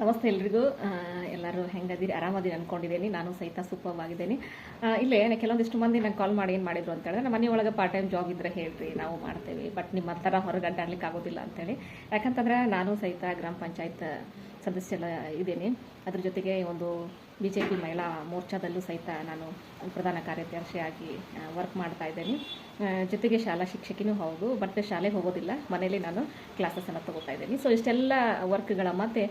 ನಮಸ್ತೆ ಎಲ್ರಿಗೂ. ಎಲ್ಲರೂ ಹೆಂಗದಿರಿ? ಆರಾಮದಿರಿ ಅನ್ಕೊಂಡಿದ್ದೀನಿ. ನಾನು ಸಹಿತ ಆ, ಇಲ್ಲೇ ಕೆಲವೊಂದಿಷ್ಟು ಮಂದಿ ನಂಗೆ ಕಾಲ್ ಮಾಡಿ ಏನು ಮಾಡಿದ್ರು ಅಂತ ಹೇಳಿದ್ರೆ ನಮ್ಮ ಮನೆಯೊಳಗೆ ಪಾರ್ಟ್ ಟೈಮ್ ಜಾಬ್ ಇದ್ರೆ ಹೇಳ್ರಿ ನಾವು ಮಾಡ್ತೇವೆ. ಬಟ್ ನಿಮ್ಮ ಥರ ಹೊರಗೆ ಅಡ್ಡಾಡ್ಲಿಕ್ಕೆ ಆಗೋದಿಲ್ಲ ಅಂತೇಳಿ ಯಾಕಂತಂದ್ರೆ ನಾನು ಸಹಿತ ಗ್ರಾಮ ಪಂಚಾಯತ್ ಸದಸ್ಯ ಇದ್ದೀನಿ. ಅದ್ರ ಜೊತೆಗೆ ಒಂದು ಬಿ ಜೆ ಪಿ ಮಹಿಳಾ ಮೋರ್ಚಾದಲ್ಲೂ ಸಹಿತ ನಾನು ಪ್ರಧಾನ ಕಾರ್ಯದರ್ಶಿಯಾಗಿ ವರ್ಕ್ ಮಾಡ್ತಾ ಇದ್ದೇನೆ. ಜೊತೆಗೆ ಶಾಲಾ ಶಿಕ್ಷಕಿನೂ ಹೌದು. ಬಟ್ ಶಾಲೆಗೆ ಹೋಗೋದಿಲ್ಲ. ಮನೆಯಲ್ಲಿ ನಾನು ಕ್ಲಾಸಸನ್ನು ತಗೋತಾ ಇದ್ದೀನಿ. ಸೊ ಇಷ್ಟೆಲ್ಲ ವರ್ಕ್ಗಳ ಮತ್ತೆ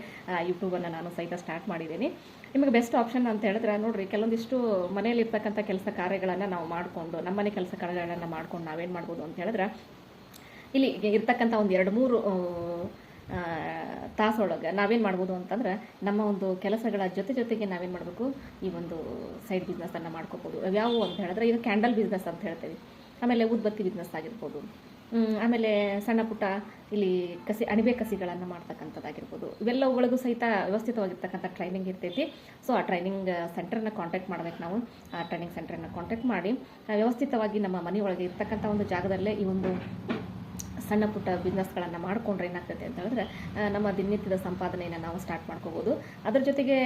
ಯೂಟ್ಯೂಬನ್ನು ನಾನು ಸಹಿತ ಸ್ಟಾರ್ಟ್ ಮಾಡಿದ್ದೀನಿ. ನಿಮಗೆ ಬೆಸ್ಟ್ ಆಪ್ಷನ್ ಅಂತ ಹೇಳಿದ್ರೆ, ನೋಡಿರಿ, ಕೆಲವೊಂದಿಷ್ಟು ಮನೆಯಲ್ಲಿರ್ತಕ್ಕಂಥ ಕೆಲಸ ಕಾರ್ಯಗಳನ್ನು ನಾವು ಮಾಡಿಕೊಂಡು ನಮ್ಮನೆ ಕೆಲಸ ಕಾರ್ಯಗಳನ್ನು ಮಾಡ್ಕೊಂಡು ನಾವೇನು ಮಾಡ್ಬೋದು ಅಂತ ಹೇಳಿದ್ರೆ, ಇಲ್ಲಿ ಇರ್ತಕ್ಕಂಥ ಒಂದು ಎರಡು ಮೂರು ತಾಸೊಳಗೆ ನಾವೇನು ಮಾಡ್ಬೋದು ಅಂತಂದ್ರೆ ನಮ್ಮ ಒಂದು ಕೆಲಸಗಳ ಜೊತೆ ಜೊತೆಗೆ ನಾವೇನು ಮಾಡಬೇಕು? ಈ ಒಂದು ಸೈಡ್ ಬಿಸ್ನೆಸ್ಸನ್ನು ಮಾಡ್ಕೋಬೋದು. ಯಾವುವು ಅಂತ ಹೇಳಿದ್ರೆ ಇದು ಕ್ಯಾಂಡಲ್ ಬಿಸ್ನೆಸ್ ಅಂತ ಹೇಳ್ತೇವೆ. ಆಮೇಲೆ ಉದ್ಬತ್ತಿ ಬಿಸ್ನೆಸ್ ಆಗಿರ್ಬೋದು. ಆಮೇಲೆ ಸಣ್ಣ ಪುಟ್ಟ ಇಲ್ಲಿ ಕಸಿ, ಅಣಿಬೆ ಕಸಿಗಳನ್ನು ಮಾಡ್ತಕ್ಕಂಥದ್ದಾಗಿರ್ಬೋದು. ಇವೆಲ್ಲವುಗಳಿಗೂ ಸಹಿತ ವ್ಯವಸ್ಥಿತವಾಗಿರ್ತಕ್ಕಂಥ ಟ್ರೈನಿಂಗ್ ಇರ್ತೈತಿ. ಸೊ ಆ ಟ್ರೈನಿಂಗ್ ಸೆಂಟರ್ನ ಕಾಂಟ್ಯಾಕ್ಟ್ ಮಾಡ್ಬೇಕು ನಾವು. ಆ ಟ್ರೈನಿಂಗ್ ಸೆಂಟರ್ನ ಕಾಂಟ್ಯಾಕ್ಟ್ ಮಾಡಿ ವ್ಯವಸ್ಥಿತವಾಗಿ ನಮ್ಮ ಮನೆಯೊಳಗೆ ಇರ್ತಕ್ಕಂಥ ಒಂದು ಜಾಗದಲ್ಲೇ ಈ ಒಂದು ಸಣ್ಣ ಪುಟ್ಟ ಬಿಸ್ನೆಸ್ಗಳನ್ನು ಮಾಡಿಕೊಂಡ್ರೆ ಏನಾಗ್ತದೆ ಅಂತ ಹೇಳಿದ್ರೆ ನಮ್ಮ ದಿನನಿತ್ಯದ ಸಂಪಾದನೆಯನ್ನು ನಾವು ಸ್ಟಾರ್ಟ್ ಮಾಡ್ಕೋಬೋದು. ಅದ್ರ ಜೊತೆಗೆ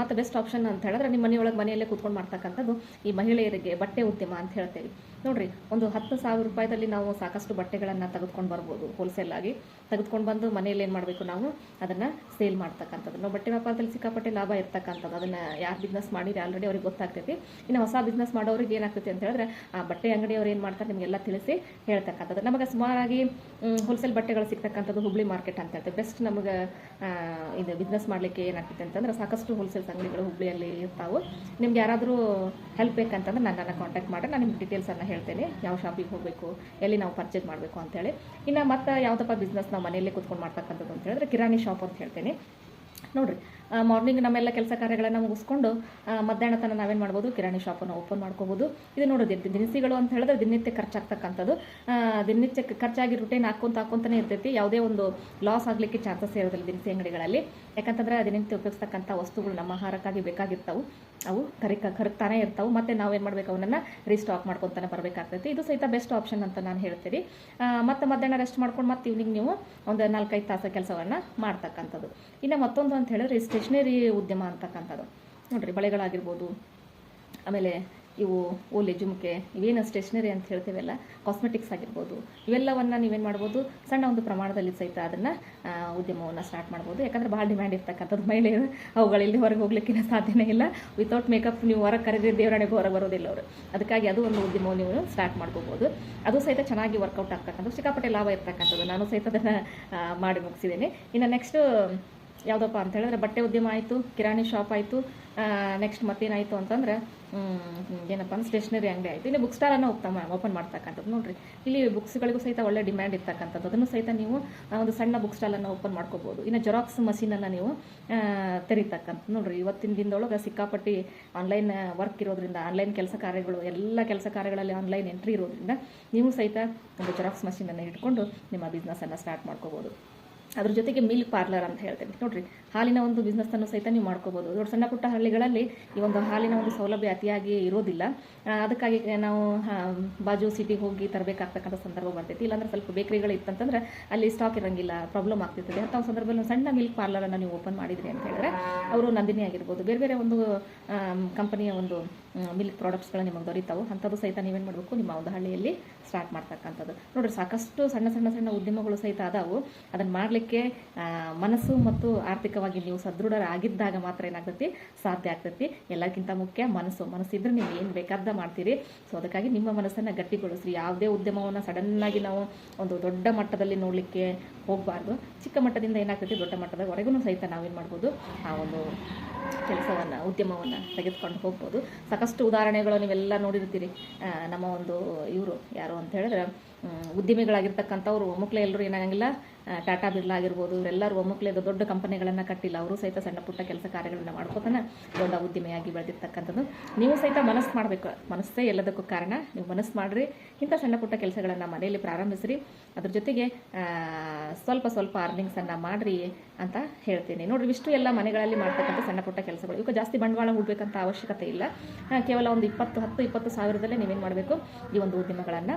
ಮತ್ತು ಬೆಸ್ಟ್ ಆಪ್ಷನ್ ಅಂತ ಹೇಳಿದ್ರೆ ನಿಮ್ಮ ಮನೆಯೊಳಗೆ ಮನೆಯಲ್ಲೇ ಕೂತ್ಕೊಂಡು ಮಾಡ್ತಕ್ಕಂಥದ್ದು ಈ ಮಹಿಳೆಯರಿಗೆ ಬಟ್ಟೆ ಉದ್ಯಮ ಅಂತ ಹೇಳ್ತೇವೆ. ನೋಡಿರಿ, ಒಂದು ಹತ್ತು ಸಾವಿರ ರೂಪಾಯಿದಲ್ಲಿ ನಾವು ಸಾಕಷ್ಟು ಬಟ್ಟೆಗಳನ್ನು ತೆಗೆದುಕೊಂಡು ಬರ್ಬೋದು ಹೋಲ್ಸೇಲ್ ಆಗಿ. ತೆಗೆದುಕೊಂಡು ಬಂದು ಮನೆಯಲ್ಲಿ ಏನು ಮಾಡಬೇಕು ನಾವು? ಅದನ್ನು ಸೇಲ್ ಮಾಡ್ತಕ್ಕಂಥದ್ದು. ನಾವು ಬಟ್ಟೆ ವ್ಯಾಪಾರದಲ್ಲಿ ಸಿಕ್ಕಾಪಟ್ಟೆ ಲಾಭ ಇರ್ತಕ್ಕಂಥದ್ದು. ಅದನ್ನು ಯಾರು ಬಿಸ್ನೆಸ್ ಮಾಡಿದ್ರೆ ಆಲ್ರೆಡಿ ಅವ್ರಿಗೆ ಗೊತ್ತಾಗ್ತೈತಿ. ಇನ್ನು ಹೊಸ ಬಿಸ್ನೆಸ್ ಮಾಡೋರಿಗೆ ಏನಾಗ್ತೈತಿ ಅಂತ ಹೇಳಿದ್ರೆ, ಆ ಬಟ್ಟೆ ಅಂಗಡಿಯವ್ರು ಏನು ಮಾಡ್ತಾರೆ? ನಿಮಗೆಲ್ಲ ತಿಳಿಸಿ ಹೇಳ್ತಕ್ಕಂಥದ್ದು. ನಮಗೆ ಸುಮಾರಾಗಿ ಹೋಲ್ಸೇಲ್ ಬಟ್ಟೆಗಳು ಸಿಗ್ತಕ್ಕಂಥದ್ದು ಹುಬ್ಳಿ ಮಾರ್ಕೆಟ್ ಅಂತ ಹೇಳ್ತೇವೆ. ಬೆಸ್ಟ್ ನಮಗೆ ಇದು ಬಿಸ್ನೆಸ್ ಮಾಡಲಿಕ್ಕೆ ಏನಾಗ್ತೈತೆ ಅಂತಂದ್ರೆ ಸಾಕಷ್ಟು ಹೋಲ್ಸೇಲ್ಸ್ ಅಂಗಡಿಗಳು ಹುಬ್ಳಿಯಲ್ಲಿ ಇರ್ತಾವೆ. ನಿಮ್ಗೆ ಯಾರಾದರೂ ಹೆಲ್ಪ್ ಬೇಕಂತಂದ್ರೆ ನನ್ನನ್ನು ಕಾಂಟ್ಯಾಕ್ಟ್ ಮಾಡಿ ನಾನು ನಿಮ್ಗೆ ಡೀಟೇಲ್ಸನ್ನು ಹೇಳ್ತೇನೆ. ಯಾವ ಶಾಪಿಗೆ ಹೋಗಬೇಕು, ಎಲ್ಲಿ ನಾವು ಪರ್ಚೇಸ್ ಮಾಡಬೇಕು ಅಂತೇಳಿ ಇನ್ನು ಮತ್ತೆ ಯಾವುದಪ್ಪ ಬಿಸ್ನೆಸ್ ನಾವು ಮನೆಯಲ್ಲೇ ಕೂತ್ಕೊಂಡು ಮಾಡ್ತಕ್ಕಂಥದ್ದು ಅಂತ ಹೇಳಿದ್ರೆ ಕಿರಾಣಿ ಶಾಪ್ ಅಂತ ಹೇಳ್ತೇನೆ. ನೋಡ್ರಿ ಮಾರ್ನಿಂಗ್ ನಮ್ಮೆಲ್ಲ ಕೆಲಸ ಕಾರ್ಯಗಳನ್ನು ಮುಗಿಸ್ಕೊಂಡು ಮಧ್ಯಾಹ್ನ ತನಕ ನಾವೇನು ಮಾಡ್ಬೋದು, ಕಿರಾಣಿ ಶಾಪನ್ನು ಓಪನ್ ಮಾಡ್ಕೋಬೋದು. ಇದು ನೋಡೋದು ದಿನಸಿಗಳು ಅಂತ ಹೇಳಿದ್ರೆ ದಿನನಿತ್ಯ ಖರ್ಚಾಗ್ತಕ್ಕಂಥದ್ದು ದಿನನಿತ್ಯ ಖರ್ಚಾಗಿ ರುಟೀನ್ ಹಾಕೊಂತ ಹಾಕೊಂತಾನೆ ಇರ್ತೈತಿ. ಯಾವುದೇ ಒಂದು ಲಾಸ್ ಆಗಲಿಕ್ಕೆ ಚಾನ್ಸಸ್ ಇರೋದಿಲ್ಲ ದಿನಸಿ ಅಂಗಡಿಗಳಲ್ಲಿ. ಯಾಕಂತಂದ್ರೆ ದಿನನಿತ್ಯ ಉಪಯೋಗಿಸ್ತಕ್ಕಂಥ ವಸ್ತುಗಳು ನಮ್ಮ ಆಹಾರಕ್ಕಾಗಿ ಬೇಕಾಗಿರ್ತಾವೆ. ಅವು ಕರಿಕ ಕರಗ್ತಾನೆ ಇರ್ತಾವೆ. ಮತ್ತು ನಾವೇನು ಮಾಡ್ಬೇಕು ಅವನನ್ನು ರೀಸ್ಟಾಕ್ ಮಾಡ್ಕೊತಾನೆ ಬರಬೇಕಾಗ್ತೈತಿ. ಇದು ಸಹಿತ ಬೆಸ್ಟ್ ಆಪ್ಷನ್ ಅಂತ ನಾನು ಹೇಳ್ತೀನಿ ಮತ್ತು ಮಧ್ಯಾಹ್ನ ರೆಸ್ಟ್ ಮಾಡ್ಕೊಂಡು ಮತ್ತೆ ಇವ್ನಿಂಗ್ ನೀವು ಒಂದು ನಾಲ್ಕೈದು ತಾಸು ಕೆಲಸವನ್ನು ಮಾಡ್ತಕ್ಕಂಥದ್ದು. ಇನ್ನು ಮತ್ತೊಂದು ಅಂತ ಹೇಳಿದ್ರೆ ಸ್ಟೇಷನರಿ ಉದ್ಯಮ ಅಂತಕ್ಕಂಥದ್ದು. ನೋಡ್ರಿ, ಬಳೆಗಳಾಗಿರ್ಬೋದು, ಆಮೇಲೆ ಇವು ಓಲೆ ಜುಮುಕೆ, ಇವೇನು ಸ್ಟೇಷನರಿ ಅಂತ ಹೇಳ್ತೇವೆಲ್ಲ ಕಾಸ್ಮೆಟಿಕ್ಸ್ ಆಗಿರ್ಬೋದು, ಇವೆಲ್ಲವನ್ನು ನೀವೇನು ಮಾಡ್ಬೋದು, ಸಣ್ಣ ಒಂದು ಪ್ರಮಾಣದಲ್ಲಿ ಸಹಿತ ಅದನ್ನು ಉದ್ಯಮವನ್ನು ಸ್ಟಾರ್ಟ್ ಮಾಡ್ಬೋದು. ಯಾಕಂದ್ರೆ ಭಾಳ ಡಿಮ್ಯಾಂಡ್ ಇರ್ತಕ್ಕಂಥದ್ದು ಮಹಿಳೆಯರು ಅವುಗಳಲ್ಲಿ ಹೊರಗೆ ಹೋಗ್ಲಿಕ್ಕಿನ ಸಾಧ್ಯನೇ ಇಲ್ಲ. ವಿತೌಟ್ ಮೇಕಪ್ ನೀವು ಹೊರಗೆ ಕರೆದ್ರೆ ದೇವರಾಣಿಗೂ ಹೊರಗೆ ಬರೋದಿಲ್ಲ ಅವರು. ಅದಕ್ಕಾಗಿ ಅದು ಒಂದು ಉದ್ಯಮವು ನೀವು ಸ್ಟಾರ್ಟ್ ಮಾಡ್ಕೋಬೋದು. ಅದು ಸಹಿತ ಚೆನ್ನಾಗಿ ವರ್ಕೌಟ್ ಆಗ್ತಕ್ಕಂಥದ್ದು, ಸಿಕ್ಕಾಪಟ್ಟೆ ಲಾಭ ಇರ್ತಕ್ಕಂಥದ್ದು. ನಾನು ಸಹಿತ ಅದನ್ನು ಮಾಡಿ ಮುಗಿಸಿದ್ದೀನಿ. ಇನ್ನು ನೆಕ್ಸ್ಟ್ ಯಾವುದಪ್ಪ ಅಂತ ಹೇಳಿದ್ರೆ ಬಟ್ಟೆ ಉದ್ಯಮ ಆಯಿತು, ಕಿರಾಣಿ ಶಾಪ್ ಆಯಿತು ನೆಕ್ಸ್ಟ್ ಮತ್ತೇನಾಯಿತು ಅಂತಂದ್ರೆ ಏನಪ್ಪ ಅಂದ್ರೆ ಸ್ಟೇಷನರಿ ಅಂಗಡಿ ಆಯಿತು. ಇಲ್ಲಿ ಬುಕ್ ಸ್ಟಾಲನ್ನು ಹೋಗ್ತಾ ಓಪನ್ ಮಾಡ್ತಕ್ಕಂಥದ್ದು. ನೋಡ್ರಿ, ಇಲ್ಲಿ ಬುಕ್ಸ್ಗಳಿಗೂ ಸಹಿತ ಒಳ್ಳೆ ಡಿಮ್ಯಾಂಡ್ ಇರ್ತಕ್ಕಂಥದ್ದು. ಅದನ್ನು ಸಹಿತ ನೀವು ಒಂದು ಸಣ್ಣ ಬುಕ್ ಸ್ಟಾಲನ್ನು ಓಪನ್ ಮಾಡ್ಕೋಬೋದು. ಇನ್ನು ಜೆರಾಕ್ಸ್ ಮಷೀನನ್ನು ನೀವು ತೆರೀತಕ್ಕಂಥ ನೋಡ್ರಿ, ಇವತ್ತಿನ ದಿನದೊಳಗೆ ಸಿಕ್ಕಾಪಟ್ಟಿ ಆನ್ಲೈನ್ ವರ್ಕ್ ಇರೋದ್ರಿಂದ ಆನ್ಲೈನ್ ಕೆಲಸ ಕಾರ್ಯಗಳು, ಎಲ್ಲ ಕೆಲಸ ಕಾರ್ಯಗಳಲ್ಲಿ ಆನ್ಲೈನ್ ಎಂಟ್ರಿ ಇರೋದ್ರಿಂದ, ನೀವು ಸಹಿತ ಒಂದು ಜೆರಾಕ್ಸ್ ಮಷೀನನ್ನು ಇಟ್ಕೊಂಡು ನಿಮ್ಮ ಬಿಸ್ನೆಸ್ಸನ್ನು ಸ್ಟಾರ್ಟ್ ಮಾಡ್ಕೋಬೋದು. ಅದ್ರ ಜೊತೆಗೆ ಮಿಲ್ಕ್ ಪಾರ್ಲರ್ ಅಂತ ಹೇಳ್ತೇನೆ. ನೋಡ್ರಿ ಹಾಲಿನ ಒಂದು ಬಿಸ್ನೆಸ್ಸನ್ನು ಸಹಿತ ನೀವು ಮಾಡ್ಕೋಬೋದು. ದೊಡ್ಡ ಸಣ್ಣ ಪುಟ್ಟ ಹಳ್ಳಿಗಳಲ್ಲಿ ಈ ಒಂದು ಹಾಲಿನ ಒಂದು ಸೌಲಭ್ಯ ಅತಿಯಾಗಿ ಇರೋದಿಲ್ಲ. ಅದಕ್ಕಾಗಿ ನಾವು ಬಾಜು ಸಿಟಿಗೆ ಹೋಗಿ ತರಬೇಕಾಗ್ತಕ್ಕಂಥ ಸಂದರ್ಭ ಬರ್ತೈತಿ. ಇಲ್ಲಾಂದ್ರೆ ಸ್ವಲ್ಪ ಬೇಕರಿಗಳು ಇತ್ತಂತಂದ್ರೆ ಅಲ್ಲಿ ಸ್ಟಾಕ್ ಇರಂಗಿಲ್ಲ ಪ್ರಾಬ್ಲಮ್ ಆಗ್ತಿರ್ತದೆ. ಅಂತ ಒಂದು ಸಂದರ್ಭದಲ್ಲಿ ಸಣ್ಣ ಮಿಲ್ಕ್ ಪಾರ್ಲರನ್ನು ನೀವು ಓಪನ್ ಮಾಡಿದ್ರಿ ಅಂತ ಹೇಳಿದ್ರೆ ಅವರು ನಂದಿನಿ ಆಗಿರ್ಬೋದು. ಬೇರೆ ಬೇರೆ ಒಂದು ಕಂಪನಿಯ ಒಂದು ಮಿಲ್ಕ್ ಪ್ರಾಡಕ್ಟ್ಸ್ಗಳು ನಿಮಗೆ ದೊರೀತಾವೆ. ಅಂಥದ್ದು ಸಹಿತ ನೀವೇನು ಮಾಡಬೇಕು? ನಿಮ್ಮ ಒಂದು ಹಳ್ಳಿಯಲ್ಲಿ ಸ್ಟಾರ್ಟ್ ಮಾಡ್ತಕ್ಕಂಥದ್ದು. ನೋಡ್ರಿ, ಸಾಕಷ್ಟು ಸಣ್ಣ ಸಣ್ಣ ಸಣ್ಣ ಉದ್ಯಮಗಳು ಸಹಿತ ಅದಾವು. ಅದನ್ನು ಮಾಡಲಿಕ್ಕೆ ಮನಸ್ಸು ಮತ್ತು ಆರ್ಥಿಕವಾಗಿ ನೀವು ಸದೃಢರಾಗಿದ್ದಾಗ ಮಾತ್ರ ಏನಾಗ್ತೈತಿ? ಸಾಧ್ಯ ಆಗ್ತೈತಿ. ಎಲ್ಲಕ್ಕಿಂತ ಮುಖ್ಯ ಮನಸ್ಸು. ಮನಸ್ಸಿದ್ರೆ ನೀವು ಏನು ಬೇಕಾದ ಮಾಡ್ತೀರಿ. ಸೊ ಅದಕ್ಕಾಗಿ ನಿಮ್ಮ ಮನಸ್ಸನ್ನು ಗಟ್ಟಿಗೊಳಿಸ್ರಿ. ಯಾವುದೇ ಉದ್ಯಮವನ್ನು ಸಡನ್ನಾಗಿ ನಾವು ಒಂದು ದೊಡ್ಡ ಮಟ್ಟದಲ್ಲಿ ನೋಡಲಿಕ್ಕೆ ಹೋಗಬಾರ್ದು. ಚಿಕ್ಕ ಮಟ್ಟದಿಂದ ಏನಾಗ್ತೈತಿ? ದೊಡ್ಡ ಮಟ್ಟದವರೆಗೂ ಸಹಿತ ನಾವೇನು ಮಾಡ್ಬೋದು? ಆ ಒಂದು ಕೆಲಸವನ್ನು, ಉದ್ಯಮವನ್ನು ತೆಗೆದುಕೊಂಡು ಹೋಗ್ಬೋದು. ಸಾಕಷ್ಟು ಉದಾಹರಣೆಗಳು ನೀವೆಲ್ಲ ನೋಡಿರ್ತೀರಿ. ನಮ್ಮ ಒಂದು ಇವರು ಯಾರು ಅಂತ ಹೇಳಿದ್ರೆ ಉದ್ಯಮಿಗಳಾಗಿರ್ತಕ್ಕಂಥವ್ರು ಒಮ್ಮಕ್ಲೆ ಎಲ್ಲರೂ ಏನಾಗಂಗಿಲ್ಲ ಟಾಟಾ ಬಿರ್ಲಾ ಆಗಿರ್ಬೋದು, ಇವರೆಲ್ಲರೂ ಒಮ್ಮುಕ್ಲೆ ದೊಡ್ಡ ಕಂಪನಿಗಳನ್ನು ಕಟ್ಟಿಲ್ಲ, ಅವರು ಸಹಿತ ಸಣ್ಣ ಪುಟ್ಟ ಕೆಲಸ ಕಾರ್ಯಗಳನ್ನು ಮಾಡ್ಕೋತಾನೆ ದೊಡ್ಡ ಉದ್ಯಮಿಯಾಗಿ ಬೆಳೆದಿರ್ತಕ್ಕಂಥದ್ದು. ನೀವು ಸಹಿತ ಮನಸ್ಸು ಮಾಡಬೇಕು, ಮನಸ್ಸೇ ಎಲ್ಲದಕ್ಕೂ ಕಾರಣ. ನೀವು ಮನಸ್ಸು ಮಾಡಿರಿ, ಇಂಥ ಸಣ್ಣ ಪುಟ್ಟ ಕೆಲಸಗಳನ್ನು ಮನೆಯಲ್ಲಿ ಪ್ರಾರಂಭಿಸ್ರಿ. ಅದ್ರ ಜೊತೆಗೆ ಸ್ವಲ್ಪ ಸ್ವಲ್ಪ ಅರ್ನಿಂಗ್ಸನ್ನು ಮಾಡಿರಿ ಅಂತ ಹೇಳ್ತೀನಿ. ನೋಡಿರಿ ಇಷ್ಟು ಎಲ್ಲ ಮನೆಗಳಲ್ಲಿ ಮಾಡ್ತಕ್ಕಂಥ ಸಣ್ಣ ಪುಟ್ಟ ಕೆಲಸಗಳು. ಇವಕ್ಕೆ ಜಾಸ್ತಿ ಬಂಡವಾಳ ಹೂಡಬೇಕಂತ ಅವಶ್ಯಕತೆ ಇಲ್ಲ. ಕೇವಲ ಒಂದು ಇಪ್ಪತ್ತು, ಹತ್ತು, ಇಪ್ಪತ್ತು ಸಾವಿರದಲ್ಲೇ ನೀವೇನು ಮಾಡಬೇಕು? ಈ ಒಂದು ಉದ್ಯಮಗಳನ್ನು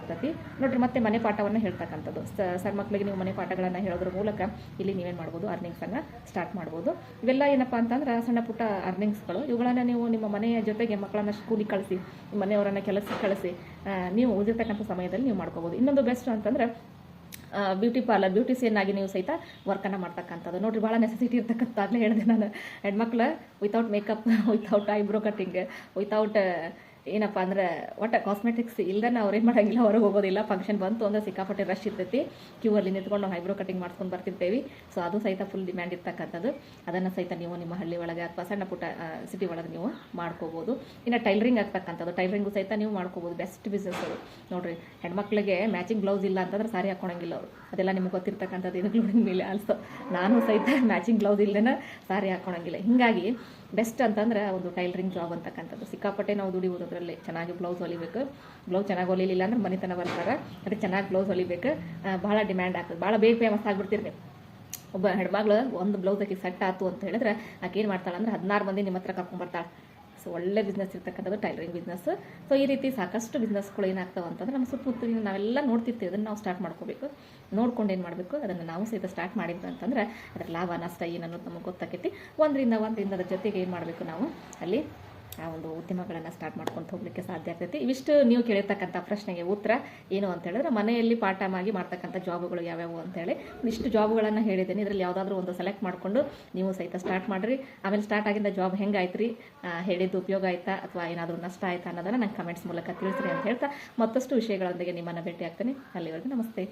ಪ್ರಾರಂಭಿಸಬೇಕಾಗ್ತತಿ ನೋಡ್ರಿ, ಮತ್ತೆ ಮನೆ ಪಾಠವನ್ನು ಹೇಳ್ತಕ್ಕಂಥದ್ದು. ಸರ್ ಮಕ್ಕಳಿಗೆ ನೀವು ಮನೆ ಪಾಠಗಳನ್ನು ಹೇಳೋದ್ರ ಮೂಲಕ ಇಲ್ಲಿ ನೀವೇನು ಮಾಡ್ಬೋದು? ಅರ್ನಿಂಗ್ಸನ್ನು ಸ್ಟಾರ್ಟ್ ಮಾಡ್ಬೋದು. ಇವೆಲ್ಲ ಏನಪ್ಪ ಅಂತಂದ್ರೆ ಸಣ್ಣ ಪುಟ್ಟ ಅರ್ನಿಂಗ್ಸ್ಗಳು ಇವುಗಳನ್ನು ನೀವು ನಿಮ್ಮ ಮನೆಯ ಜೊತೆಗೆ ಮಕ್ಕಳನ್ನ ಸ್ಕೂಲಿಗೆ ಕಳಿಸಿ ಮನೆಯವರನ್ನು ಕೆಲಸಕ್ಕೆ ಕಳಿಸಿ ನೀವು ಉಳಿದಿರ್ತಕ್ಕಂಥ ಸಮಯದಲ್ಲಿ ನೀವು ಮಾಡ್ಕೋಬೋದು. ಇನ್ನೊಂದು ಬೆಸ್ಟ್ ಅಂತಂದ್ರೆ ಬ್ಯೂಟಿ ಪಾರ್ಲರ್ ಬ್ಯೂಟಿಸಿಯನ್ನಾಗಿ ನೀವು ಸಹಿತ ವರ್ಕನ್ನು ಮಾಡ್ತಕ್ಕಂಥದ್ದು. ನೋಡ್ರಿ, ಭಾಳ ನೆಸೆಸಿಟಿ ಇರ್ತಕ್ಕಂಥ ಆಗಲೇ ಹೇಳಿದೆ ನಾನು. ಹೆಣ್ಮಕ್ಳು without makeup without eyebrow cutting without ಏನಪ್ಪ ಅಂದ್ರೆ, ಒಟ್ಟು ಕಾಸ್ಮೆಟಿಕ್ಸ್ ಇಲ್ದೇ ಅವ್ರು ಏನು ಮಾಡೋಂಗಿಲ್ಲ, ಹೊರಗೆ ಹೋಗೋದಿಲ್ಲ ಫಂಕ್ಷನ್ ಬಂತು ಅಂದ್ರೆ ಸಿಕ್ಕಾಪಟ್ಟೆ ರಶ್ ಇರ್ತೈತಿ. ಕ್ಯೂ ಅಲ್ಲಿ ನಿಂತ್ಕೊಂಡು ನಾವು ಹೈಬ್ರೋ ಕಟಿಂಗ್ ಮಾಡ್ಸ್ಕೊಂಡು ಬರ್ತಿರ್ತೇವೆ. ಸೊ ಅದು ಸಹಿತ ಫುಲ್ ಡಿಮ್ಯಾಂಡ್ ಇರ್ತಕ್ಕಂಥದ್ದು. ಅದನ್ನು ಸಹಿತ ನೀವು ನಿಮ್ಮ ಹಳ್ಳಿ ಒಳಗೆ ಅಥವಾ ಸಣ್ಣ ಪುಟ್ಟ ಸಿಟಿ ಒಳಗೆ ನೀವು ಮಾಡ್ಕೋಬೋದು. ಇನ್ನು ಟೈಲರಿಂಗ್ ಆಗ್ತಕ್ಕಂಥದ್ದು. ಟೈಲರಿಂಗು ಸಹಿತ ನೀವು ಮಾಡ್ಕೋಬೋದು. ಬೆಸ್ಟ್ ಬಿಸ್ನೆಸ್ ಅದು. ನೋಡ್ರಿ, ಹೆಣ್ಮಕ್ಳಿಗೆ ಮ್ಯಾಚಿಂಗ್ ಬ್ಲೌಸ್ ಇಲ್ಲ ಅಂತಂದ್ರೆ ಸಾರಿ ಹಾಕೊಳಂಗಿಲ್ಲ ಅವರು. ಅದೆಲ್ಲ ನಿಮ್ಗೆ ಗೊತ್ತಿರ್ತಕ್ಕಂಥದ್ದು. ಇನ್ಕ್ಲೂಡಿಂಗ್ ಮೇಲೆ ಆಲ್ಸೋ ನಾನು ಸಹಿತ ಮ್ಯಾಚಿಂಗ್ ಬ್ಲೌಸ್ ಇಲ್ಲದೇ ಸಾರಿ ಹಾಕೊಳಂಗಿಲ್ಲ. ಹಿಂಗಾಗಿ ಬೆಸ್ಟ್ ಅಂತಂದ್ರೆ ಒಂದು ಟೈಲರಿಂಗ್ ಜಾಬ್ ಅಂತಕ್ಕಂಥದ್ದು. ಸಿಕ್ಕಾಪಟ್ಟೆ ನಾವು ದುಡಿಬೋದು ಅದರಲ್ಲಿ. ಚೆನ್ನಾಗಿ ಬ್ಲೌಸ್ ಹೊಲಿಬೇಕು. ಬ್ಲೌಸ್ ಚೆನ್ನಾಗಿ ಹೊಲಿಲಿಲ್ಲ ಅಂದ್ರೆ ಮನೆತನ ಬರ್ತಾರೆ. ಅದಕ್ಕೆ ಚೆನ್ನಾಗಿ ಬ್ಲೌಸ್ ಹೊಲಿಬೇಕು. ಭಾಳ ಡಿಮ್ಯಾಂಡ್ ಆಗ್ತದೆ. ಭಾಳ ಬೇಗ ಫೇಮಸ್ ಆಗಿಬಿಡ್ತೀರಿ ಒಬ್ಬ ಹೆಣ್ಮಗ್ಳು ಒಂದು ಬ್ಲೌಸ್ ಹಾಕಿ ಸೆಟ್ ಆತು ಅಂತ ಹೇಳಿದ್ರೆ ಆಕೆ ಏನು ಮಾಡ್ತಾಳೆ ಅಂದ್ರೆ ಹದಿನಾರು ಮಂದಿ ನಿಮ್ಮ ಹತ್ರ ಕರ್ಕೊಂಡ್ಬರ್ತಾಳೆ ಸೊ ಒಳ್ಳೆ ಬಿಸ್ನೆಸ್ ಇರ್ತಕ್ಕಂಥದ್ದು ಟೈಲರಿಂಗ್ ಬಿಸ್ನೆಸ್ ಸೊ ಈ ರೀತಿ ಸಾಕಷ್ಟು ಬಿಸ್ನೆಸ್ಗಳು ಏನಾಗ್ತವೆ ಅಂತಂದ್ರೆ ನಮ್ಮ ಸುತ್ತಮುತ್ತಲಿನ ನಾವೆಲ್ಲ ನೋಡ್ತಿರ್ತೀವಿ. ಅದನ್ನು ನಾವು ಸ್ಟಾರ್ಟ್ ಮಾಡ್ಕೋಬೇಕು. ನೋಡ್ಕೊಂಡು ಏನು ಮಾಡಬೇಕು? ಅದನ್ನು ನಾವು ಸಹಿತ ಸ್ಟಾರ್ಟ್ ಮಾಡಿದ್ದು ಅಂತಂದ್ರೆ ಅದರ ಲಾಭ, ನಷ್ಟ ಏನನ್ನೋದು ನಮಗೆ ಗೊತ್ತಾಕೈತಿ. ಒಂದರಿಂದ ಒಂದರಿಂದ ಅದ್ರ ಜೊತೆಗೆ ಏನು ಮಾಡಬೇಕು ನಾವು? ಅಲ್ಲಿ ಆ ಒಂದು ಉದ್ಯಮಗಳನ್ನು ಸ್ಟಾರ್ಟ್ ಮಾಡ್ಕೊಂಡು ಹೋಗ್ಲಿಕ್ಕೆ ಸಾಧ್ಯ ಆಗ್ತೈತಿ. ಇವಿಷ್ಟು ನೀವು ಕೇಳಿರ್ತಕ್ಕಂಥ ಪ್ರಶ್ನೆಗೆ ಉತ್ತರ ಏನು ಅಂತ ಹೇಳಿದ್ರೆ, ಮನೆಯಲ್ಲಿ ಪಾರ್ಟ್ ಟೈಮ್ ಆಗಿ ಮಾಡ್ತಕ್ಕಂಥ ಜಾಬ್ಗಳು ಯಾವ್ಯಾವು ಅಂತೇಳಿ ಇಷ್ಟು ಜಾಬ್ಗಳನ್ನು ಹೇಳಿದ್ದೇನೆ. ಇದರಲ್ಲಿ ಯಾವುದಾದ್ರೂ ಒಂದು ಸೆಲೆಕ್ಟ್ ಮಾಡಿಕೊಂಡು ನೀವು ಸಹಿತ ಸ್ಟಾರ್ಟ್ ಮಾಡಿರಿ. ಆಮೇಲೆ ಸ್ಟಾರ್ಟ್ ಆಗಿದ್ದ ಜಾಬ್ ಹೆಂಗಾಯ್ತು ರೀ ಹೇಳಿದ್ದು ಉಪಯೋಗ ಆಯ್ತಾ? ಅಥವಾ ಏನಾದರೂ ನಷ್ಟ ಆಯ್ತಾ ಅನ್ನೋದನ್ನು ನಂಗೆ ಕಮೆಂಟ್ಸ್ ಮೂಲಕ ತಿಳಿಸ್ರಿ ಅಂತ ಹೇಳ್ತಾ ಮತ್ತಷ್ಟು ವಿಷಯಗಳೊಂದಿಗೆ ನಿಮ್ಮನ್ನು ಭೇಟಿ ಆಗ್ತೀನಿ. ಅಲ್ಲಿವರೆಗೂ ನಮಸ್ತೆ.